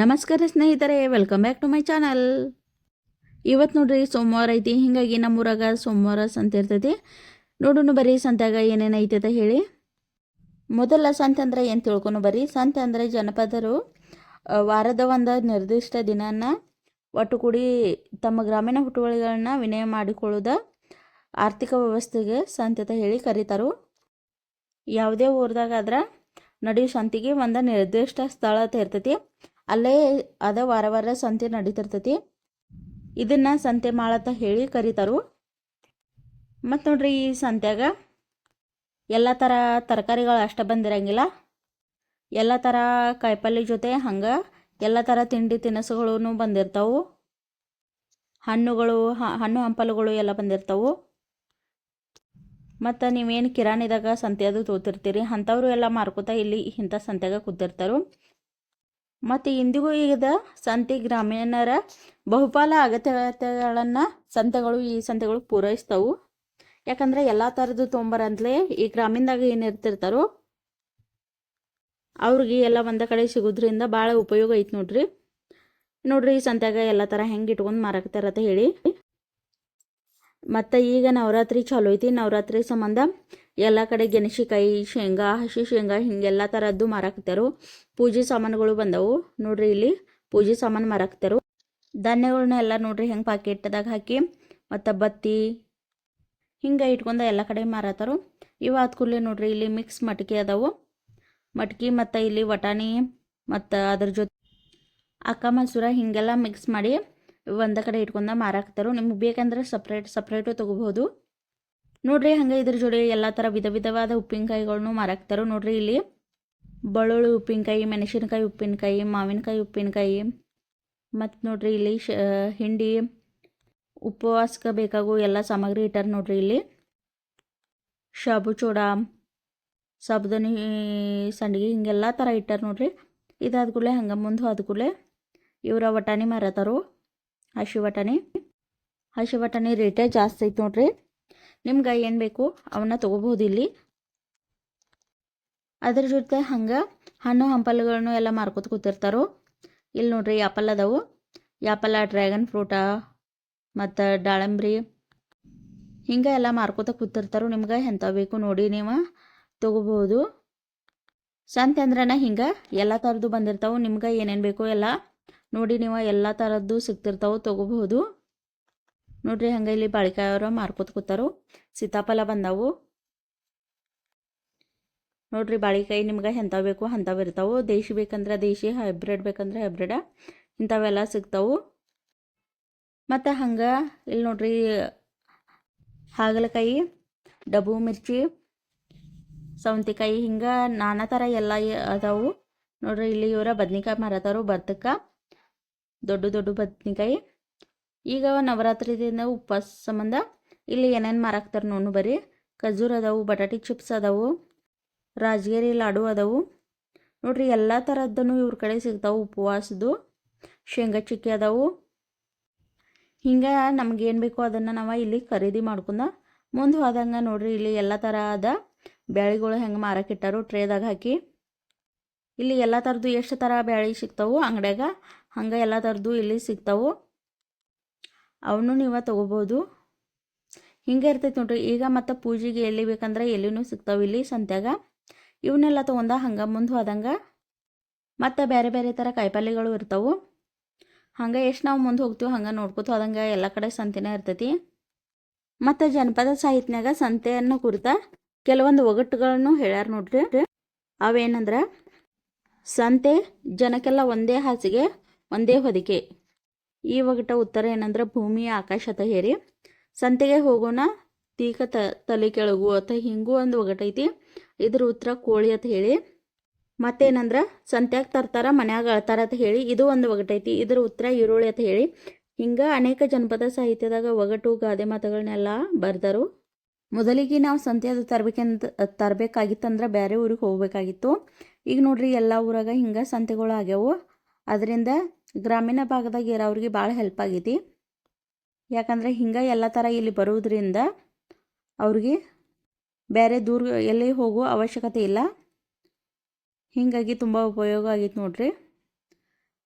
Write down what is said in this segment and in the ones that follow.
ನಮಸ್ಕಾರ ಸ್ನೇಹಿತರೆ welcome back to my channel ಇವತ್ತು ನೋಡ್ರಿ, ಸೋಮವಾರ ಐತಿ. ಹಿಂಗಾಗಿ ನಮ್ಮೂರಾಗ ಸೋಮವಾರ ಸಂತೆ ಇರ್ತೈತಿ. ನೋಡೋಣ ಬರ್ರಿ ಸಂತಾಗ ಏನೇನು ಐತೈತೆ ಹೇಳಿ. ಮೊದಲ ಸಂತೆ ಅಂದರೆ ಏನು ತಿಳ್ಕೊನು ಬರ್ರಿ. ಸಂತೆ ಅಂದರೆ ಜನಪದರು ವಾರದ ಒಂದು ನಿರ್ದಿಷ್ಟ ದಿನನ ಒಟ್ಟು ಕೂಡಿ ತಮ್ಮ ಗ್ರಾಮೀಣ ಹುಟ್ಟುವಳಿಗಳನ್ನ ವಿನಯ ಮಾಡಿಕೊಳ್ಳೋದ ಆರ್ಥಿಕ ವ್ಯವಸ್ಥೆಗೆ ಸಂತೆ ಅಂತ ಹೇಳಿ ಕರೀತಾರು. ಯಾವುದೇ ಊರದಾಗಾದ್ರೆ ನಡೆಯೋ ಸಂತಿಗೆ ಒಂದು ನಿರ್ದಿಷ್ಟ ಸ್ಥಳ ಅಂತ ಇರ್ತೈತಿ. ಅಲ್ಲೇ ಅದ ವಾರ ವಾರ ಸಂತೆ ನಡೀತಿರ್ತೈತಿ. ಇದನ್ನ ಸಂತೆ ಮಾಳತ್ತ ಹೇಳಿ ಕರೀತಾರು. ಮತ್ತು ನೋಡ್ರಿ ಈ ಸಂತ್ಯಾಗ ಎಲ್ಲ ಥರ ತರಕಾರಿಗಳು ಅಷ್ಟ ಬಂದಿರಂಗಿಲ್ಲ. ಎಲ್ಲ ಥರ ಕಾಯಿಪಲ್ಲೆ ಜೊತೆ ಹಂಗೆ ಎಲ್ಲ ಥರ ತಿಂಡಿ ತಿನಿಸುಗಳೂ ಬಂದಿರ್ತಾವು. ಹಣ್ಣುಗಳು ಹಣ್ಣು ಹಂಪಲುಗಳು ಎಲ್ಲ ಬಂದಿರ್ತಾವು. ಮತ್ತು ನೀವೇನು ಕಿರಾಣಿದಾಗ ಸಂತೆ ಅದು ತೋತಿರ್ತೀರಿ, ಅಂಥವ್ರು ಎಲ್ಲ ಮಾರ್ಕೋತಾ ಇಲ್ಲಿ ಇಂಥ ಸಂತ್ಯಾಗ ಕೂತಿರ್ತಾರು. ಮತ್ತು ಇಂದಿಗೂ ಈಗ ಸಂತೆ ಗ್ರಾಮೀಣರ ಬಹುಪಾಲ ಅಗತ್ಯತೆಗಳನ್ನು ಸಂತೆಗಳು, ಈ ಸಂತೆಗಳು ಪೂರೈಸ್ತವು. ಯಾಕಂದರೆ ಎಲ್ಲ ಥರದ್ದು ತೊಂಬರಂತಲೇ ಈ ಗ್ರಾಮೀಣದಾಗ ಏನು ಇರ್ತಿರ್ತಾರೋ ಅವ್ರಿಗೆ ಎಲ್ಲ ಒಂದ ಕಡೆ ಸಿಗೋದ್ರಿಂದ ಭಾಳ ಉಪಯೋಗ ಐತೆ ನೋಡ್ರಿ. ನೋಡ್ರಿ ಈ ಸಂತೆಗ ಎಲ್ಲ ಥರ ಹೆಂಗೆ ಇಟ್ಕೊಂಡು ಮಾರಾಕ್ತಾರತ್ತ ಹೇಳಿ. ಮತ್ತು ಈಗ ನವರಾತ್ರಿ ಚಾಲು ಐತಿ. ನವರಾತ್ರಿ ಸಂಬಂಧ ಎಲ್ಲ ಕಡೆ ಗೆಣಸಿಕಾಯಿ, ಶೇಂಗಾ, ಹಸಿ ಶೇಂಗಾ ಹಿಂಗೆಲ್ಲ ಥರದ್ದು ಮಾರಾಕ್ತಾರು ಪೂಜೆ ಸಾಮಾನುಗಳು ಬಂದವು. ನೋಡ್ರಿ ಇಲ್ಲಿ ಪೂಜೆ ಸಾಮಾನು ಮಾರಾಕ್ತಾರು ಧಾನ್ಯಗಳನ್ನ ಎಲ್ಲ ನೋಡ್ರಿ ಹೆಂಗೆ ಪಾಕೆಟ್ದಾಗ ಹಾಕಿ ಮತ್ತು ಬತ್ತಿ ಹಿಂಗೆ ಇಟ್ಕೊಂಡು ಎಲ್ಲ ಕಡೆ ಮಾರತ್ತಾರು ಇವು ಕೂಡಲೇ ನೋಡ್ರಿ ಇಲ್ಲಿ ಮಿಕ್ಸ್ ಮಟ್ಕಿ ಅದಾವು. ಮಟ್ಕಿ ಮತ್ತು ಇಲ್ಲಿ ವಟಾಣಿ ಮತ್ತು ಅದ್ರ ಜೊತೆ ಅಕ್ಕ ಮಸೂರ ಹಿಂಗೆಲ್ಲ ಮಿಕ್ಸ್ ಮಾಡಿ ಒಂದ ಕಡೆ ಇಟ್ಕೊಂಡ ಮಾರಾಕ್ತಾರು ನಿಮ್ಗೆ ಬೇಕಂದ್ರೆ ಸಪ್ರೇಟ್ ಸಪ್ರೇಟು ತೊಗೋಬಹುದು. ನೋಡ್ರಿ ಹಂಗೆ ಇದ್ರ ಜೋಡಿ ಎಲ್ಲ ಥರ ವಿಧ ವಿಧವಾದ ಉಪ್ಪಿನಕಾಯಿಗಳ್ನು ಮಾರಾಕ್ತಾರು ನೋಡ್ರಿ ಇಲ್ಲಿ ಬಳ್ಳುಳ್ಳಿ ಉಪ್ಪಿನಕಾಯಿ, ಮೆಣಸಿನಕಾಯಿ ಉಪ್ಪಿನಕಾಯಿ, ಮಾವಿನಕಾಯಿ ಉಪ್ಪಿನಕಾಯಿ. ಮತ್ತು ನೋಡ್ರಿ ಇಲ್ಲಿ ಹಿಂಡಿ, ಉಪವಾಸಕ್ಕೆ ಬೇಕಾಗೋ ಎಲ್ಲ ಸಾಮಗ್ರಿ ಇಟ್ಟಾರ ನೋಡ್ರಿ ಇಲ್ಲಿ. ಶಾಬು ಚೂಡ, ಸಾಬುದಾನಿ, ಸಂಡಿಗೆ ಹಿಂಗೆಲ್ಲ ಥರ ಇಟ್ಟಾರ ನೋಡ್ರಿ. ಇದಾದ ಕೂಡಲೇ ಹಂಗೆ ಮುಂದೆ ಹೋದ ಕೂಡಲೇ ಇವರ ವಟಾಣಿ ಮಾರತಾರು. ಹಸಿ ಬಟಾಣಿ ಹಸಿ ಬಟಾಣಿ ರೇಟೇ ಜಾಸ್ತಿ ಐತೆ ನೋಡ್ರಿ. ನಿಮ್ಗೆ ಏನು ಬೇಕು ಅವನ್ನ ತೊಗೋಬೋದು ಇಲ್ಲಿ. ಅದ್ರ ಜೊತೆ ಹಂಗೆ ಹಣ್ಣು ಹಂಪಲುಗಳನ್ನು ಎಲ್ಲ ಮಾರ್ಕೊತ ಕೂತಿರ್ತಾರೋ. ಇಲ್ಲಿ ನೋಡ್ರಿ ಆ್ಯಪಲ್ ಅದಾವು. ಆ್ಯಪಲ ಡ್ರ್ಯಾಗನ್ ಫ್ರೂಟ ಮತ್ತು ದಾಳಂಬ್ರಿ ಹಿಂಗೆ ಎಲ್ಲ ಮಾರ್ಕೋತ ಕೂತಿರ್ತಾರೋ ನಿಮ್ಗೆ ಎಂಥ ಬೇಕು ನೋಡಿ ನೀವು ತೊಗೋಬೋದು ಸಂತೆ ಅಂದ್ರನ ಹಿಂಗೆ ಎಲ್ಲ ಥರದ್ದು ಬಂದಿರ್ತಾವೆ. ನಿಮ್ಗೆ ಏನೇನು ಬೇಕು ಎಲ್ಲ ನೋಡಿ ನೀವು ಎಲ್ಲ ಥರದ್ದು ಸಿಗ್ತಿರ್ತಾವೆ, ತೊಗೋಬಹುದು. ನೋಡ್ರಿ ಹಂಗೆ ಇಲ್ಲಿ ಬಾಳಿಕಾಯವ್ರ ಮಾರ್ಕೋತ ಕೂತಾರು. ಸೀತಾಫಲ ಬಂದವು. ನೋಡ್ರಿ ಬಾಳಿಕಾಯಿ ನಿಮ್ಗೆ ಎಂಥವು ಬೇಕು ಅಂಥವು ಇರ್ತಾವೆ. ದೇಶಿ ಬೇಕಂದ್ರೆ ದೇಶಿ ಹೈಬ್ರಿಡ್ ಬೇಕಂದ್ರೆ ಹೈಬ್ರಿಡ ಇಂಥವೆಲ್ಲ ಸಿಗ್ತಾವೆ. ಮತ್ತು ಹಂಗೆ ಇಲ್ಲಿ ನೋಡ್ರಿ ಹಾಗಲಕಾಯಿ ಡಬ್ಬು ಮಿರ್ಚಿ, ಸೌಂತಿಕಾಯಿ ಹಿಂಗೆ ನಾನಾ ಥರ ಎಲ್ಲ ಅದಾವು. ನೋಡ್ರಿ ಇಲ್ಲಿ ಇವರ ಬದ್ನಿಕಾಯಿ ಮಾರತಾರು ಬರ್ತಕ್ಕ ದೊಡ್ಡ ದೊಡ್ಡ ಬದ್ನಿಕಾಯಿ. ಈಗ ನವರಾತ್ರಿ ದಿನ ಉಪವಾಸ ಸಂಬಂಧ ಇಲ್ಲಿ ಏನೇನು ಮಾರಾಕ್ತಾರೆ ನೋಡು ಬರಿ ಖಜೂರ್ ಅದಾವು, ಬಟಾಟಿ ಚಿಪ್ಸ್ ಅದಾವು, ರಾಜಗಿರಿ ಲಾಡು ಅದಾವು. ನೋಡ್ರಿ ಎಲ್ಲ ಥರದ್ದನ್ನು ಇವ್ರ ಕಡೆ ಸಿಗ್ತಾವೆ ಉಪವಾಸದ್ದು. ಶೇಂಗಾ ಚಿಕ್ಕಿ ಅದಾವು. ಹಿಂಗೆ ನಮಗೇನು ಬೇಕೋ ಅದನ್ನು ನಾವು ಇಲ್ಲಿ ಖರೀದಿ ಮಾಡ್ಕೊಂಡ ಮುಂದೆ ಹೋದಂಗೆ ನೋಡ್ರಿ ಇಲ್ಲಿ ಎಲ್ಲ ಥರ ಅದ ಬ್ಯಾಳಿಗಳು ಹೆಂಗೆ ಮಾರಕ್ಕಿಟ್ಟಾರು ಟ್ರೇದಾಗ ಹಾಕಿ. ಇಲ್ಲಿ ಎಲ್ಲ ಥರದ್ದು ಎಷ್ಟು ಥರ ಬ್ಯಾಳಿ ಸಿಗ್ತಾವು ಅಂಗಡ್ಯಾಗ. ಹಂಗೆ ಎಲ್ಲ ಥರದ್ದು ಇಲ್ಲಿ ಸಿಗ್ತಾವೆ. ಅವನು ನೀವು ತೊಗೋಬೋದು. ಹಿಂಗೆ ಇರ್ತೈತೆ ನೋಡ್ರಿ, ಈಗ ಮತ್ತು ಪೂಜೆಗೆ ಎಲ್ಲಿ ಬೇಕಂದ್ರೆ ಎಲ್ಲಿನೂ ಸಿಗ್ತಾವೆ ಇಲ್ಲಿ ಸಂತ್ಯಾಗ. ಇವನ್ನೆಲ್ಲ ತೊಗೊಂಡ ಹಂಗೆ ಮುಂದೆ ಹೋದಂಗೆ. ಮತ್ತು ಬೇರೆ ಬೇರೆ ಥರ ಕಾಯಿಪಲ್ಯಗಳು ಇರ್ತಾವೆ. ಹಂಗೆ ಎಷ್ಟು ನಾವು ಮುಂದೆ ಹೋಗ್ತೀವಿ ಹಂಗೆ ನೋಡ್ಕೊತ ಹೋದಂಗೆ ಎಲ್ಲ ಕಡೆ ಸಂತೆನೇ ಇರ್ತೈತಿ. ಮತ್ತು ಜನಪದ ಸಾಹಿತ್ಯನಾಗ ಸಂತೆಯನ್ನು ಕುರಿತ ಕೆಲವೊಂದು ಒಗಟ್ಟುಗಳನ್ನು ಹೇಳ್ಯಾರ ನೋಡ್ರಿ. ಅವೇನಂದ್ರೆ, ಸಂತೆ ಜನಕ್ಕೆಲ್ಲ ಒಂದೇ ಹಾಸಿಗೆ ಒಂದೇ ಹೊದಿಕೆ. ಈ ಒಗಟ ಉತ್ತರ ಏನಂದ್ರೆ ಭೂಮಿ ಆಕಾಶ ಅಂತ ಹೇರಿ ಸಂತೆಗೆ ಹೋಗೋಣ, ತೀಕ ತ, ತಲೆ ಕೆಳಗು ಅಥವಾ ಹಿಂಗೂ ಒಂದು ಒಗಟೈತಿ ಇದ್ರ ಉತ್ತರ ಕೋಳಿ ಅಂತ ಹೇಳಿ. ಮತ್ತೇನಂದ್ರೆ ಸಂತ್ಯಾಗ ತರ್ತಾರ, ಮನ್ಯಾಗ ಅಳ್ತಾರ ಅಂತ ಹೇಳಿ. ಇದು ಒಂದು ಒಗಟೈತಿ ಇದ್ರ ಉತ್ತರ ಈರುಳ್ಳಿ ಅಂತ ಹೇಳಿ. ಹಿಂಗೆ ಅನೇಕ ಜನಪದ ಸಾಹಿತ್ಯದಾಗ ಒಗಟು, ಗಾದೆ ಮಾತುಗಳನ್ನೆಲ್ಲ ಬರ್ದರು. ಮೊದಲಿಗೆ ನಾವು ಸಂತ್ಯದ ತರಬೇಕಂತ ತರ್ಬೇಕಂತ ತರಬೇಕಾಗಿತ್ತಂದ್ರೆ ಬೇರೆ ಊರಿಗೆ ಹೋಗ್ಬೇಕಾಗಿತ್ತು. ಈಗ ನೋಡ್ರಿ ಎಲ್ಲ ಊರಾಗ ಹಿಂಗೆ ಸಂತೆಗಳು ಆಗ್ಯಾವು. ಅದರಿಂದ ಗ್ರಾಮೀಣ ಭಾಗದಾಗ ಇರೋರಿಗೆ ಭಾಳ ಹೆಲ್ಪ್ ಆಗೈತಿ. ಯಾಕಂದರೆ ಹಿಂಗೆ ಎಲ್ಲ ಥರ ಇಲ್ಲಿ ಬರೋದ್ರಿಂದ ಅವ್ರಿಗೆ ಬೇರೆ ದೂರ ಎಲ್ಲಿ ಹೋಗೋ ಅವಶ್ಯಕತೆ ಇಲ್ಲ. ಹೀಗಾಗಿ ತುಂಬ ಉಪಯೋಗ ಆಗೈತೆ ನೋಡ್ರಿ.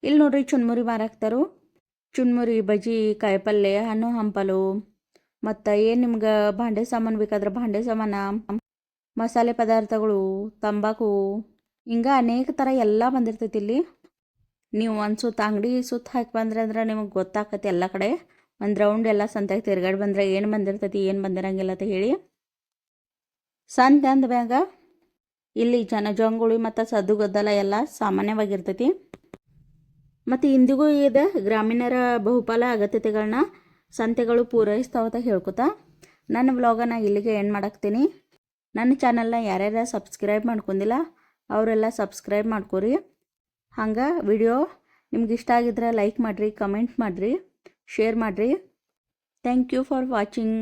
ಇಲ್ಲಿ ನೋಡ್ರಿ ಚುನ್ಮುರಿ ಮಾರಾಕ್ತಾರು. ಚುನ್ಮುರಿ, ಬಜ್ಜಿ ಕಾಯಿಪಲ್ಯ ಹಣ್ಣು, ಹಂಪಲು, ಮತ್ತು ಏನು ನಿಮ್ಗೆ ಭಾಂಡೆ ಸಾಮಾನು ಬೇಕಾದ್ರೆ ಭಾಂಡೆ ಸಾಮಾನ, ಮಸಾಲೆ ಪದಾರ್ಥಗಳು, ತಂಬಾಕು, ಹಿಂಗೆ ಅನೇಕ ಥರ ಎಲ್ಲ ಬಂದಿರ್ತೈತಿ ಇಲ್ಲಿ. ನೀವು ಒಂದು ಸುತ್ತ ಅಂಗಡಿ ಸುತ್ತ ಹಾಕಿ ಬಂದ್ರೆ ಅಂದ್ರೆ ನಿಮಗೆ ಗೊತ್ತಾಕತಿ ಎಲ್ಲ ಕಡೆ. ಒಂದು ರೌಂಡ್ ಎಲ್ಲ ಸಂತೆಗೆ ತಿರ್ಗಾಡಿ ಬಂದ್ರೆ ಏನು ಬಂದಿರ್ತೈತಿ, ಏನು ಬಂದಿರಂಗಿಲ್ಲ ಅಂತ ಹೇಳಿ. ಸಂತೆ ಅಂದ ಮ್ಯಾಗ ಇಲ್ಲಿ ಜನಜಂಗುಳಿ ಮತ್ತು ಸದ್ದು ಗದ್ದಲ ಎಲ್ಲ ಸಾಮಾನ್ಯವಾಗಿರ್ತೈತಿ. ಮತ್ತು ಇಂದಿಗೂ ಇದೆ ಗ್ರಾಮೀಣರ ಬಹುಪಾಲ ಅಗತ್ಯತೆಗಳನ್ನ ಸಂತೆಗಳು ಪೂರೈಸ್ತಾವತ್ತ ಹೇಳ್ಕೊತಾ ನನ್ನ ವ್ಲಾಗನ ಇಲ್ಲಿಗೆ ಏನು ಮಾಡಾಕ್ತೀನಿ. ನನ್ನ ಚಾನಲ್ನ ಯಾರ್ಯಾರ ಸಬ್ಸ್ಕ್ರೈಬ್ ಮಾಡ್ಕೊಂಡಿಲ್ಲ, ಅವರೆಲ್ಲ ಸಬ್ಸ್ಕ್ರೈಬ್ ಮಾಡ್ಕೊರಿ. ಹಂಗೆ ವಿಡಿಯೋ ನಿಮ್ಗೆ ಇಷ್ಟ ಆಗಿದ್ರೆ ಲೈಕ್ ಮಾಡಿರಿ ಕಮೆಂಟ್ ಮಾಡಿರಿ ಶೇರ್ ಮಾಡಿರಿ. Thank you for watching